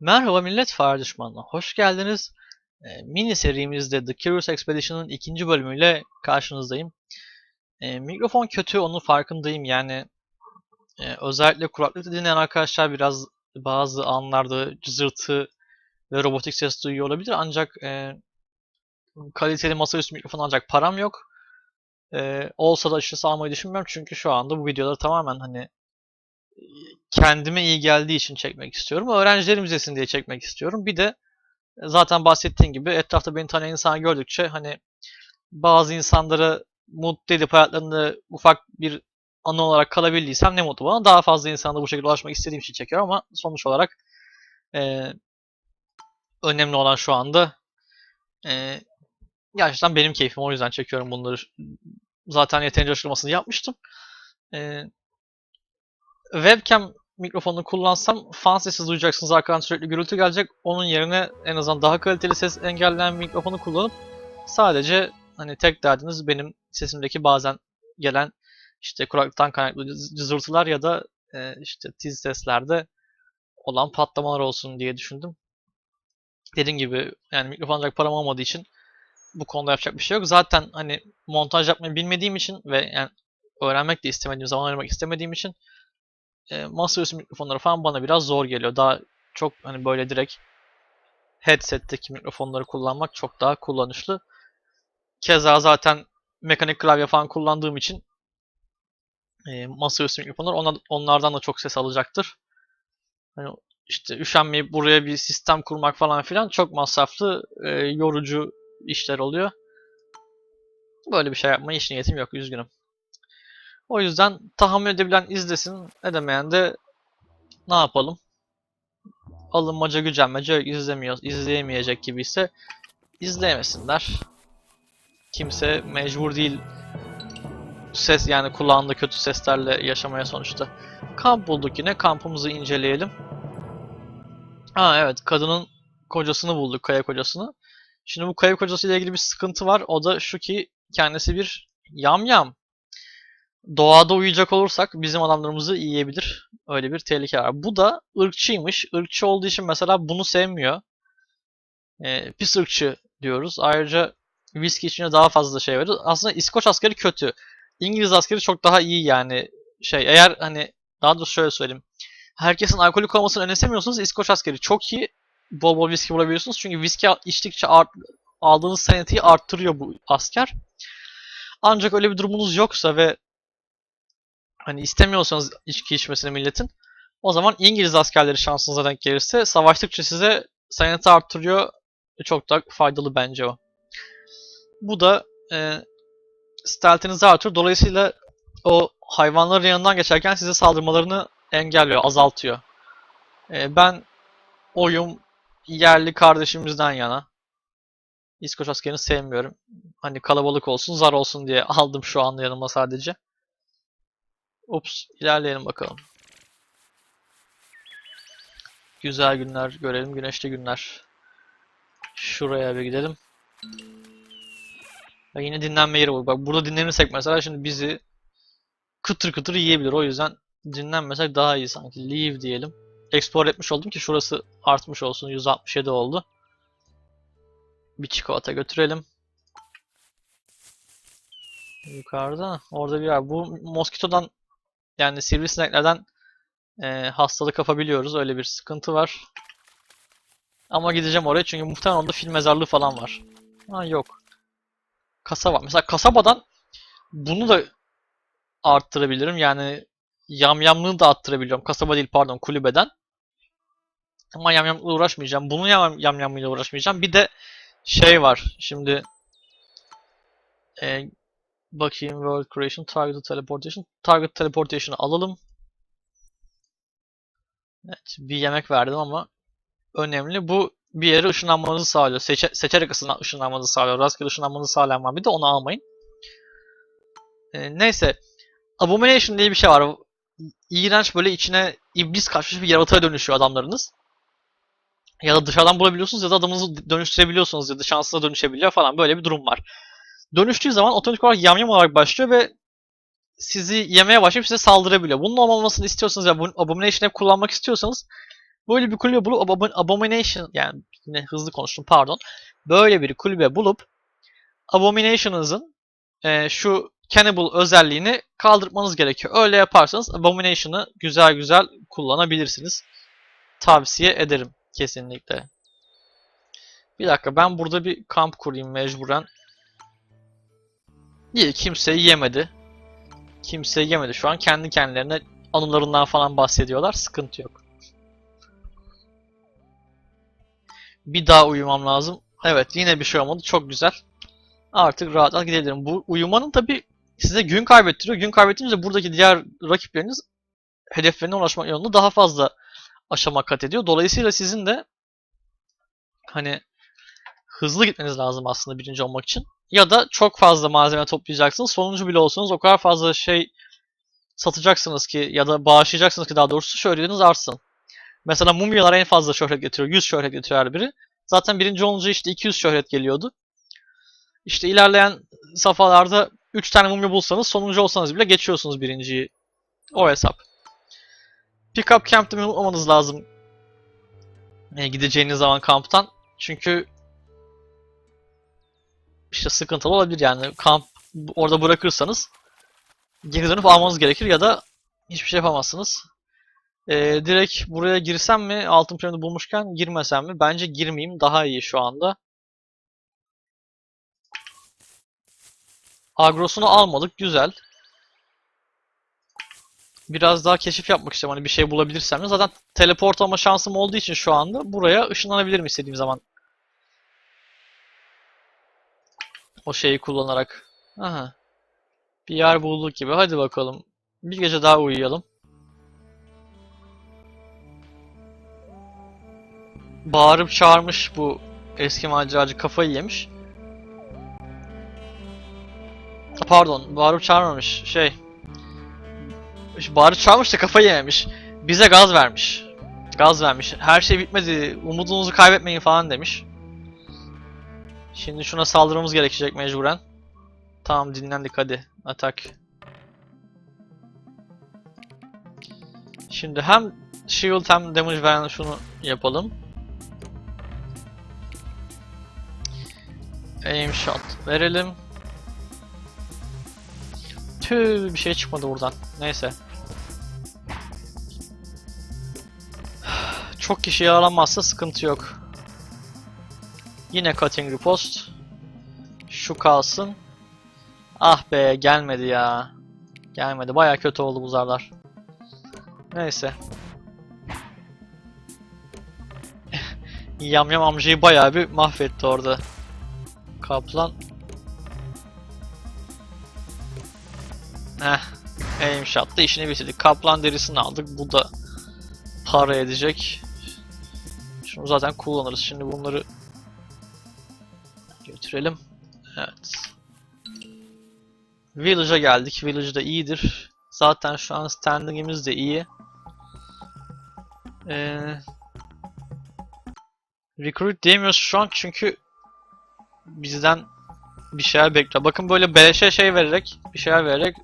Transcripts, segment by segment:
Merhaba millet fare düşmanına hoş geldiniz. Ee, mini serimizde The Curious Expedition'ın ikinci bölümüyle karşınızdayım. Ee, mikrofon kötü onun farkındayım yani e, özellikle kulaklıkla dinleyen arkadaşlar biraz bazı anlarda cızırtı ve robotik ses duyuyor olabilir ancak e, kaliteli masaüstü mikrofon ancak param yok. E, olsa da açıkçası almayı düşünmüyorum çünkü şu anda bu videoları tamamen hani kendime iyi geldiği için çekmek istiyorum. Öğrencilerim izlesin diye çekmek istiyorum. Bir de zaten bahsettiğim gibi etrafta beni tanıyan insan gördükçe hani bazı insanları mutlu edip hayatlarında ufak bir anı olarak kalabildiysem ne mutlu bana. Daha fazla insana bu şekilde ulaşmak istediğim için çekiyorum ama sonuç olarak e, önemli olan şu anda e, gerçekten benim keyfim. O yüzden çekiyorum bunları. Zaten yeterince açıklamasını yapmıştım. E, webcam mikrofonu kullansam fan sesi duyacaksınız arkadan sürekli gürültü gelecek. Onun yerine en azından daha kaliteli ses engelleyen mikrofonu kullanıp sadece hani tek derdiniz benim sesimdeki bazen gelen işte kulaklıktan kaynaklı cız- cızırtılar ya da e, işte tiz seslerde olan patlamalar olsun diye düşündüm. Dediğim gibi yani mikrofon ancak param olmadığı için bu konuda yapacak bir şey yok. Zaten hani montaj yapmayı bilmediğim için ve yani öğrenmek de istemediğim, zaman ayırmak istemediğim için e, masaüstü mikrofonları falan bana biraz zor geliyor. Daha çok hani böyle direkt headset'teki mikrofonları kullanmak çok daha kullanışlı. Keza zaten mekanik klavye falan kullandığım için e, masaüstü mikrofonlar ona- onlardan da çok ses alacaktır. Hani işte üşenmeyip buraya bir sistem kurmak falan filan çok masraflı, e, yorucu işler oluyor. Böyle bir şey yapmaya hiç niyetim yok, üzgünüm. O yüzden tahammül edebilen izlesin, edemeyen de ne yapalım? Alınmaca gücenmece izlemiyor, izleyemeyecek gibi ise izleyemesinler. Kimse mecbur değil ses yani kulağında kötü seslerle yaşamaya sonuçta. Kamp bulduk yine. Kampımızı inceleyelim. Ha evet kadının kocasını bulduk. Kaya kocasını. Şimdi bu kaya kocası ile ilgili bir sıkıntı var. O da şu ki kendisi bir yamyam. Doğada uyuyacak olursak bizim adamlarımızı yiyebilir. Öyle bir tehlike var. Bu da ırkçıymış. Irkçı olduğu için mesela bunu sevmiyor. Ee, pis ırkçı diyoruz. Ayrıca viski içine daha fazla şey veriyoruz. Aslında İskoç askeri kötü. İngiliz askeri çok daha iyi yani. Şey eğer hani daha doğrusu şöyle söyleyeyim. Herkesin alkolik olmasını önemsemiyorsanız İskoç askeri çok iyi. Bol bol viski bulabiliyorsunuz. Çünkü viski içtikçe art, aldığınız saniteyi arttırıyor bu asker. Ancak öyle bir durumunuz yoksa ve hani istemiyorsanız içki içmesini milletin o zaman İngiliz askerleri şansınıza denk gelirse savaştıkça size saniyeti arttırıyor. Çok da faydalı bence o. Bu da e, stealth'inizi artırıyor. Dolayısıyla o hayvanların yanından geçerken size saldırmalarını engelliyor, azaltıyor. E, ben oyum yerli kardeşimizden yana. İskoç askerini sevmiyorum. Hani kalabalık olsun, zar olsun diye aldım şu anda yanıma sadece. Ups, ilerleyelim bakalım. Güzel günler görelim, güneşli günler. Şuraya bir gidelim. Ya yine dinlenme yeri bu. Bak burada dinlenirsek mesela şimdi bizi kıtır kıtır yiyebilir. O yüzden dinlenmesek daha iyi sanki. Leave diyelim. Export etmiş oldum ki şurası artmış olsun. 167 oldu. Bir çikolata götürelim. Yukarıda. Orada bir yer. Bu moskitodan yani sivrisineklerden e, hastalık kapabiliyoruz. Öyle bir sıkıntı var. Ama gideceğim oraya çünkü muhtemelen orada fil mezarlığı falan var. Ha yok. Kasaba. Mesela kasabadan bunu da arttırabilirim. Yani yamyamlığını da arttırabiliyorum. Kasaba değil pardon kulübeden. Ama yamyamlıkla uğraşmayacağım. Bunun yam yamyamlığıyla uğraşmayacağım. Bir de şey var. Şimdi e, bakayım World Creation, Target Teleportation. Target Teleportation'ı alalım. Evet, bir yemek verdim ama önemli. Bu bir yere ışınlanmanızı sağlıyor. Seçe seçerek ışınlanmanızı sağlıyor. Rastgele ışınlanmanızı sağlayan var. Bir de onu almayın. Ee, neyse. Abomination diye bir şey var. İğrenç böyle içine iblis kaçmış bir yaratığa dönüşüyor adamlarınız. Ya da dışarıdan bulabiliyorsunuz ya da adamınızı dönüştürebiliyorsunuz ya da şansına dönüşebiliyor falan. Böyle bir durum var. Dönüştüğü zaman otomatik olarak yamyam olarak başlıyor ve sizi yemeye başlayıp size saldırabiliyor. Bunun olmamasını istiyorsanız ya bu Abomination'ı hep kullanmak istiyorsanız Böyle bir kulübe bulup Abom- Abomination yani yine hızlı konuştum pardon. Böyle bir kulübe bulup Abomination'ınızın e, şu Cannibal özelliğini kaldırmanız gerekiyor. Öyle yaparsanız Abomination'ı güzel güzel kullanabilirsiniz. Tavsiye ederim kesinlikle. Bir dakika ben burada bir kamp kurayım mecburen. İyi kimse yemedi. Kimse yemedi. Şu an kendi kendilerine anılarından falan bahsediyorlar. Sıkıntı yok. Bir daha uyumam lazım. Evet yine bir şey olmadı. Çok güzel. Artık rahat rahat gidebilirim. Bu uyumanın tabi size gün kaybettiriyor. Gün kaybettiğinizde buradaki diğer rakipleriniz hedeflerine ulaşmak yolunda daha fazla aşama kat ediyor. Dolayısıyla sizin de hani hızlı gitmeniz lazım aslında birinci olmak için. Ya da çok fazla malzeme toplayacaksınız. Sonuncu bile olsanız o kadar fazla şey satacaksınız ki ya da bağışlayacaksınız ki daha doğrusu şöhretiniz artsın. Mesela mumyalar en fazla şöhret getiriyor. 100 şöhret getiriyor her biri. Zaten birinci olunca işte 200 şöhret geliyordu. İşte ilerleyen safhalarda 3 tane mumya bulsanız sonuncu olsanız bile geçiyorsunuz birinciyi. O hesap. Pickup camp'te unutmamanız lazım. E, gideceğiniz zaman kamptan. Çünkü işte sıkıntılı olabilir yani. Kamp orada bırakırsanız geri dönüp almanız gerekir ya da hiçbir şey yapamazsınız. Ee, direkt buraya girsem mi altın piramidi bulmuşken girmesem mi? Bence girmeyeyim daha iyi şu anda. Agrosunu almadık güzel. Biraz daha keşif yapmak istiyorum hani bir şey bulabilirsem. Zaten teleport olma şansım olduğu için şu anda buraya ışınlanabilirim istediğim zaman. O şeyi kullanarak. Aha. Bir yer bulduk gibi. Hadi bakalım. Bir gece daha uyuyalım. Bağırıp çağırmış bu eski maceracı kafayı yemiş. Pardon, bağırıp çağırmamış. Şey. Bağırıp çağırmış da kafayı yememiş. Bize gaz vermiş. Gaz vermiş. Her şey bitmedi. Umudunuzu kaybetmeyin falan demiş. Şimdi şuna saldırmamız gerekecek mecburen. Tamam dinlendik hadi. Atak. Şimdi hem shield hem damage veren şunu yapalım. Aim shot verelim. Tüh bir şey çıkmadı buradan. Neyse. Çok kişi yaralanmazsa sıkıntı yok. Yine cutting repost. Şu kalsın. Ah be gelmedi ya. Gelmedi. Baya kötü oldu bu zarlar. Neyse. Yamyam amcayı bayağı bir mahvetti orada. Kaplan. Heh. Aim shot'ta işini bitirdik. Kaplan derisini aldık. Bu da para edecek. Şunu zaten kullanırız. Şimdi bunları götürelim. Evet. Village'a geldik. Village da iyidir. Zaten şu an standingimiz de iyi. Ee, recruit diyemiyoruz şu an çünkü bizden bir şeyler bekliyor. Bakın böyle beleşe şey vererek, bir şeyler vererek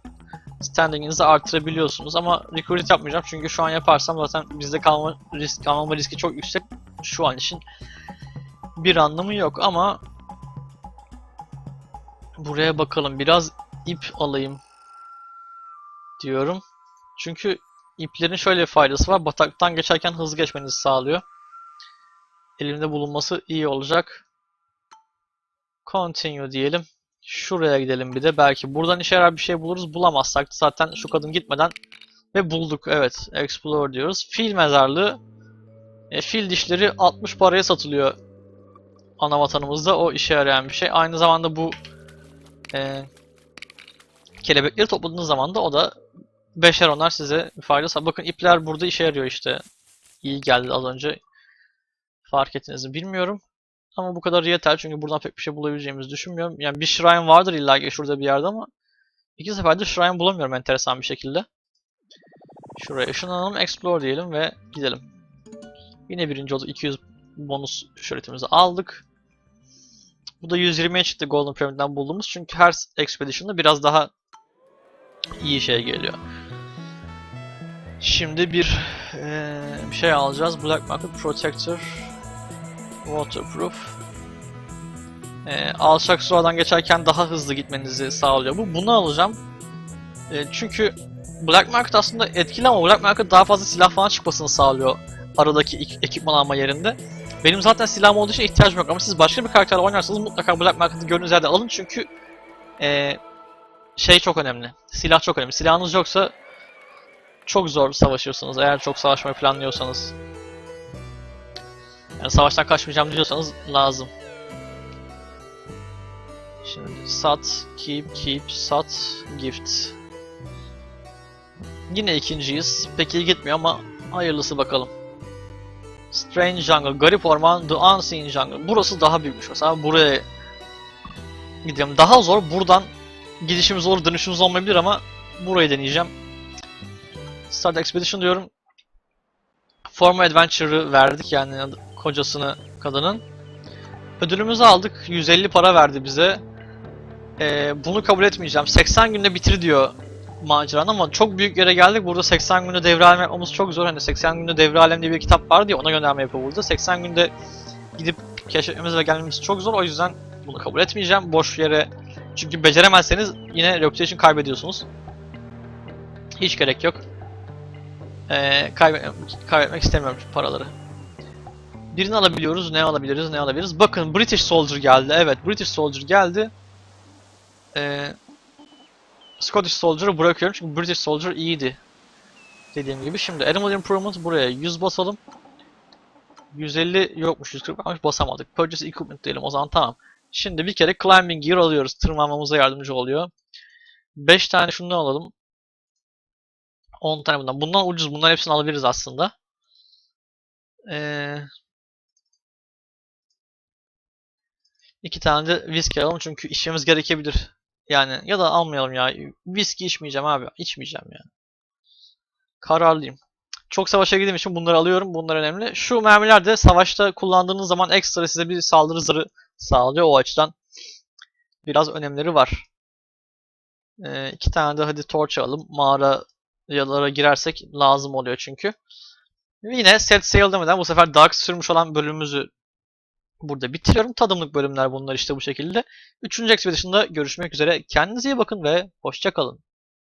standinginizi artırabiliyorsunuz ama recruit yapmayacağım çünkü şu an yaparsam zaten bizde kalma risk kalmama riski çok yüksek. Şu an için bir anlamı yok ama buraya bakalım biraz ip alayım diyorum. Çünkü iplerin şöyle bir faydası var. Bataktan geçerken hızlı geçmenizi sağlıyor. Elimde bulunması iyi olacak. Continue diyelim. Şuraya gidelim bir de. Belki buradan işe yarar bir şey buluruz. Bulamazsak zaten şu kadın gitmeden ve bulduk. Evet. Explore diyoruz. Fil mezarlığı. E, fil dişleri 60 paraya satılıyor. Ana vatanımızda. O işe yarayan bir şey. Aynı zamanda bu e, kelebekleri topladığınız zaman da o da beşer onlar size faydası. Bakın ipler burada işe yarıyor işte. İyi geldi az önce. Fark ettiniz mi bilmiyorum. Ama bu kadar yeter çünkü buradan pek bir şey bulabileceğimizi düşünmüyorum. Yani bir shrine vardır illa ki şurada bir yerde ama iki seferde shrine bulamıyorum enteresan bir şekilde. Şuraya ışınlanalım, explore diyelim ve gidelim. Yine birinci oldu. 200 bonus şöhretimizi aldık. Bu da 120'ye çıktı Golden Pyramid'den bulduğumuz çünkü her expedition'da biraz daha iyi şey geliyor. Şimdi bir bir şey alacağız. Black Market Protector Waterproof. Eee, alçak sulardan geçerken daha hızlı gitmenizi sağlıyor. Bu bunu alacağım. Eee, çünkü Black Market aslında etkili ama Black Market daha fazla silah falan çıkmasını sağlıyor aradaki ek- ekipman alma yerinde. Benim zaten silahım olduğu için ihtiyacım yok ama siz başka bir karakterle oynarsanız mutlaka Black Market'ı gördüğünüz yerde alın çünkü eee, şey çok önemli. Silah çok önemli. Silahınız yoksa çok zor savaşırsınız eğer çok savaşmayı planlıyorsanız. Yani savaştan kaçmayacağım diyorsanız lazım. Şimdi sat, keep, keep, sat, gift. Yine ikinciyiz. Pek iyi gitmiyor ama hayırlısı bakalım. Strange Jungle, Garip Orman, The Unseen Jungle. Burası daha büyükmüş mesela. Buraya gidiyorum. Daha zor. Buradan gidişimiz olur, dönüşümüz olmayabilir ama burayı deneyeceğim. Start Expedition diyorum. Forma Adventure'ı verdik yani kocasını kadının. Ödülümüzü aldık. 150 para verdi bize. Ee, bunu kabul etmeyeceğim. 80 günde bitir diyor maceran ama çok büyük yere geldik. Burada 80 günde devre yapmamız çok zor. Hani 80 günde devre diye bir kitap var diye ona gönderme yapıyor burada. 80 günde gidip keşfetmemiz ve gelmemiz çok zor. O yüzden bunu kabul etmeyeceğim. Boş yere çünkü beceremezseniz yine reputation kaybediyorsunuz. Hiç gerek yok. Ee, kaybetmek, kaybetmek istemiyorum şu paraları. Birini alabiliyoruz. Ne alabiliriz? Ne alabiliriz? Bakın British Soldier geldi. Evet British Soldier geldi. Ee, Scottish Soldier'ı bırakıyorum çünkü British Soldier iyiydi. Dediğim gibi. Şimdi Animal Improvement buraya 100 basalım. 150 yokmuş 140 varmış basamadık. Purchase Equipment diyelim o zaman tamam. Şimdi bir kere Climbing Gear alıyoruz. Tırmanmamıza yardımcı oluyor. 5 tane şundan alalım. 10 tane bundan. Bundan ucuz. Bunların hepsini alabiliriz aslında. Ee, iki tane de viski alalım çünkü içmemiz gerekebilir. Yani ya da almayalım ya. Viski içmeyeceğim abi. İçmeyeceğim yani. Kararlıyım. Çok savaşa girdiğim için bunları alıyorum. Bunlar önemli. Şu mermiler de savaşta kullandığınız zaman ekstra size bir saldırı zırhı sağlıyor. O açıdan biraz önemleri var. Ee, iki tane de hadi torch alalım. Mağaralara girersek lazım oluyor çünkü. Yine set sail demeden bu sefer dark sürmüş olan bölümümüzü burada bitiriyorum. Tadımlık bölümler bunlar işte bu şekilde. Üçüncü Expedition'da görüşmek üzere. Kendinize iyi bakın ve hoşça kalın.